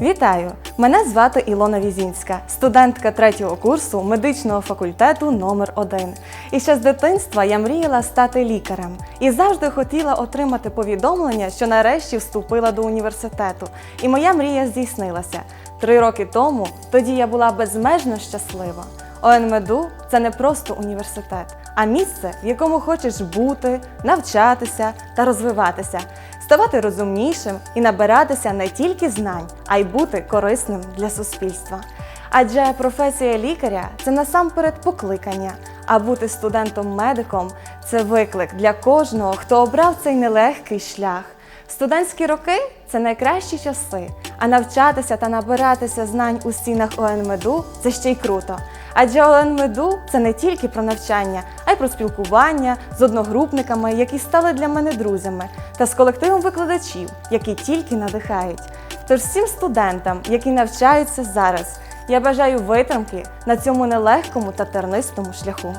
Вітаю! Мене звати Ілона Візінська, студентка третього курсу медичного факультету номер 1 І ще з дитинства я мріяла стати лікарем і завжди хотіла отримати повідомлення, що нарешті вступила до університету. І моя мрія здійснилася. Три роки тому тоді я була безмежно щаслива. ОНМЕДУ це не просто університет, а місце, в якому хочеш бути, навчатися та розвиватися, ставати розумнішим і набиратися не тільки знань, а й бути корисним для суспільства. Адже професія лікаря це насамперед покликання, а бути студентом-медиком це виклик для кожного, хто обрав цей нелегкий шлях. Студентські роки це найкращі часи, а навчатися та набиратися знань у стінах ОНМЕДУ це ще й круто. Адже ОНМЕДУ це не тільки про навчання, й про спілкування з одногрупниками, які стали для мене друзями, та з колективом викладачів, які тільки надихають. Тож всім студентам, які навчаються зараз, я бажаю витримки на цьому нелегкому та тернистому шляху.